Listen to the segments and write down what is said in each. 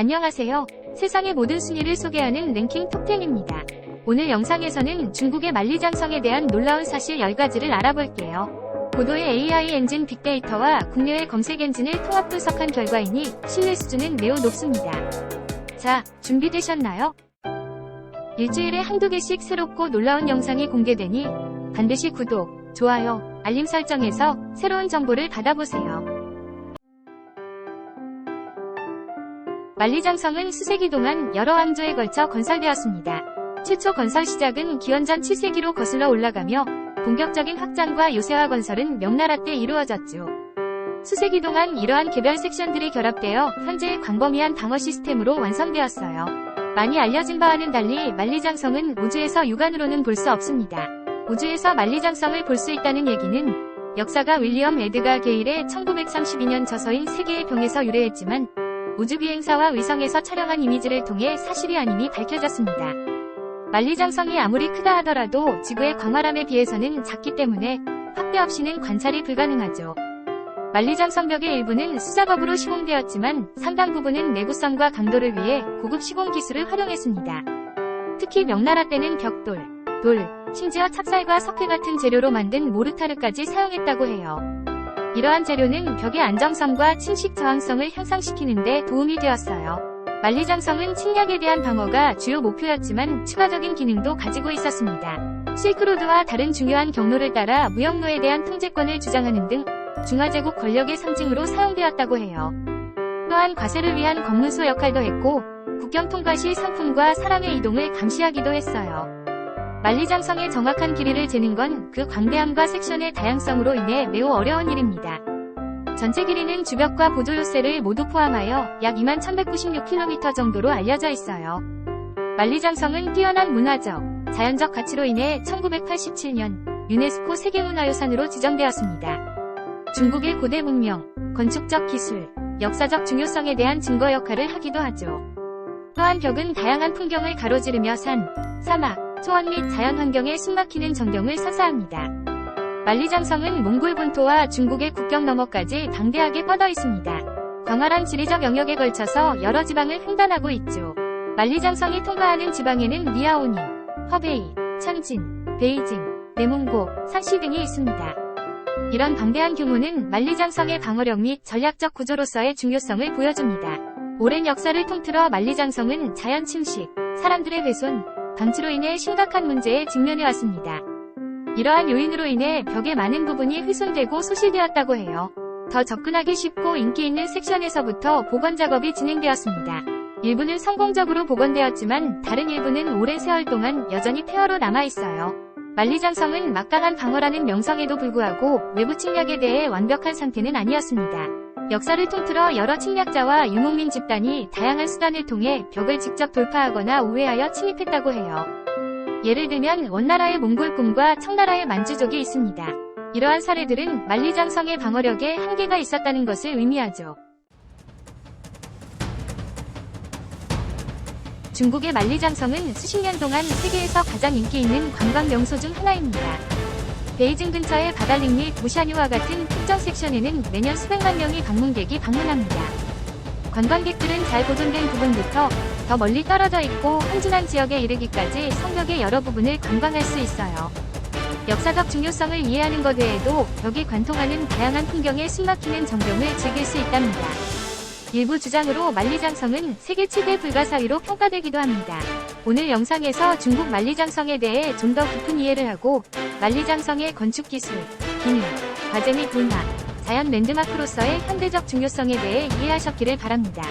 안녕하세요. 세상의 모든 순위를 소개하는 랭킹 톱10입니다. 오늘 영상에서는 중국의 만리장성에 대한 놀라운 사실 10가지를 알아볼게요. 고도의 AI 엔진 빅데이터와 국내외 검색 엔진을 통합 분석한 결과이니 신뢰 수준은 매우 높습니다. 자, 준비되셨나요? 일주일에 한두 개씩 새롭고 놀라운 영상이 공개되니 반드시 구독, 좋아요, 알림 설정해서 새로운 정보를 받아보세요. 만리장성은 수세기 동안 여러 왕조에 걸쳐 건설되었습니다. 최초 건설 시작은 기원전 7세기로 거슬러 올라가며 본격적인 확장과 요새화 건설은 명나라 때 이루어졌죠. 수세기 동안 이러한 개별 섹션들이 결합되어 현재의 광범위한 방어 시스템으로 완성되었어요. 많이 알려진 바와는 달리 만리장성은 우주에서 육안으로는 볼 수 없습니다. 우주에서 만리장성을 볼 수 있다는 얘기는 역사가 윌리엄 에드가 게일의 1932년 저서인 세계의 병에서 유래했지만 우주비행사와 위성에서 촬영한 이미지를 통해 사실이 아님이 밝혀졌습니다. 만리장성이 아무리 크다 하더라도 지구의 광활함에 비해서는 작기 때문에 확대 없이는 관찰이 불가능하죠. 만리장성 벽의 일부는 수작업으로 시공되었지만 상당 부분은 내구성과 강도를 위해 고급 시공 기술을 활용했습니다. 특히 명나라 때는 벽돌, 돌, 심지어 찹쌀과 석회 같은 재료로 만든 모르타르까지 사용했다고 해요. 이러한 재료는 벽의 안정성과 침식 저항성을 향상시키는 데 도움이 되었어요. 만리장성은 침략에 대한 방어가 주요 목표였지만 추가적인 기능도 가지고 있었습니다. 실크로드와 다른 중요한 경로를 따라 무역로에 대한 통제권을 주장하는 등 중화제국 권력의 상징으로 사용되었다고 해요. 또한 과세를 위한 검문소 역할도 했고 국경 통과 시 상품과 사람의 이동을 감시하기도 했어요. 만리장성의 정확한 길이를 재는 건 그 광대함과 섹션의 다양성으로 인해 매우 어려운 일입니다. 전체 길이는 주벽과 보조요새를 모두 포함하여 약 21,196km 정도로 알려져 있어요. 만리장성은 뛰어난 문화적, 자연적 가치로 인해 1987년 유네스코 세계문화유산으로 지정되었습니다. 중국의 고대 문명, 건축적 기술, 역사적 중요성에 대한 증거 역할을 하기도 하죠. 또한 벽은 다양한 풍경을 가로지르며 산, 사막, 초원 및 자연환경의 숨막히는 전경을 선사합니다. 만리장성은 몽골 본토와 중국의 국경 너머까지 방대하게 뻗어 있습니다. 광활한 지리적 영역에 걸쳐서 여러 지방을 횡단하고 있죠. 만리장성이 통과하는 지방에는 리아오닝, 허베이, 천진, 베이징, 내몽고, 산시 등이 있습니다. 이런 방대한 규모는 만리장성의 방어력 및 전략적 구조로서의 중요성을 보여줍니다. 오랜 역사를 통틀어 만리장성은 자연 침식, 사람들의 훼손, 방치로 인해 심각한 문제에 직면해 왔습니다. 이러한 요인으로 인해 벽의 많은 부분이 훼손되고 소실되었다고 해요. 더 접근하기 쉽고 인기 있는 섹션에서부터 복원 작업이 진행되었습니다. 일부는 성공적으로 복원되었지만 다른 일부는 오랜 세월 동안 여전히 폐허로 남아 있어요. 만리장성은 막강한 방어라는 명성에도 불구하고 외부 침략에 대해 완벽한 상태는 아니었습니다. 역사를 통틀어 여러 침략자와 유목민 집단이 다양한 수단을 통해 벽을 직접 돌파하거나 우회하여 침입했다고 해요. 예를 들면 원나라의 몽골군과 청나라의 만주족이 있습니다. 이러한 사례들은 만리장성의 방어력에 한계가 있었다는 것을 의미하죠. 중국의 만리장성은 수십 년 동안 세계에서 가장 인기 있는 관광 명소 중 하나입니다. 베이징 근처의 바달링 및 무샤뉴와 같은 특정 섹션에는 매년 수백만 명의 방문객이 방문합니다. 관광객들은 잘 보존된 부분부터 더 멀리 떨어져 있고 한준한 지역에 이르기까지 성벽의 여러 부분을 관광할 수 있어요. 역사적 중요성을 이해하는 것 외에도 벽이 관통하는 다양한 풍경에 숨막히는 전경을 즐길 수 있답니다. 일부 주장으로 만리장성은 세계 최대 불가사의로 평가되기도 합니다. 오늘 영상에서 중국 만리장성에 대해 좀 더 깊은 이해를 하고 만리장성의 건축 기술, 기능, 과제 및 문화, 자연 랜드마크로서의 현대적 중요성에 대해 이해하셨기를 바랍니다.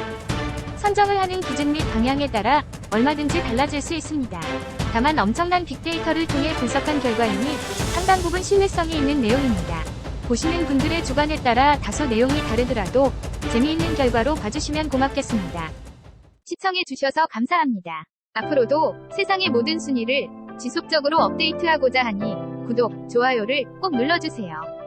선정을 하는 기준 및 방향에 따라 얼마든지 달라질 수 있습니다. 다만 엄청난 빅데이터를 통해 분석한 결과이니 상당 부분 신뢰성이 있는 내용입니다. 보시는 분들의 주관에 따라 다소 내용이 다르더라도 재미있는 결과로 봐주시면 고맙겠습니다. 시청해주셔서 감사합니다. 앞으로도 세상의 모든 순위를 지속적으로 업데이트하고자 하니 구독, 좋아요를 꼭 눌러주세요.